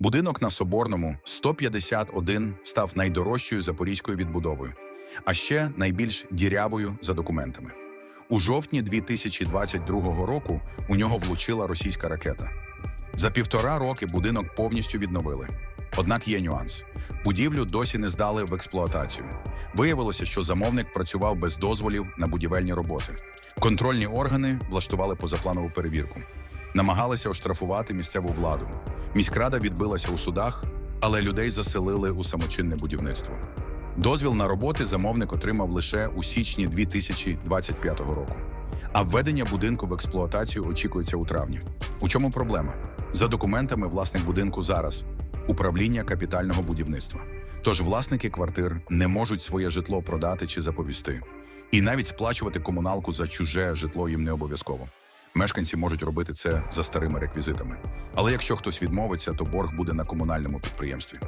Будинок на Соборному 151 став найдорожчою запорізькою відбудовою, а ще найбільш дірявою за документами. У жовтні 2022 року у нього влучила російська ракета. За півтора роки будинок повністю відновили. Однак є нюанс: будівлю досі не здали в експлуатацію. Виявилося, що замовник працював без дозволів на будівельні роботи. Контрольні органи влаштували позапланову перевірку, намагалися оштрафувати місцеву владу. Міськрада відбилася у судах, але людей заселили у самочинне будівництво. Дозвіл на роботи замовник отримав лише у січні 2025 року. А введення будинку в експлуатацію очікується у травні. У чому проблема? За документами власник будинку зараз управління капітального будівництва. Тож власники квартир не можуть своє житло продати чи заповісти. І навіть сплачувати комуналку за чуже житло їм не обов'язково. Мешканці можуть робити це за старими реквізитами. Але якщо хтось відмовиться, то борг буде на комунальному підприємстві.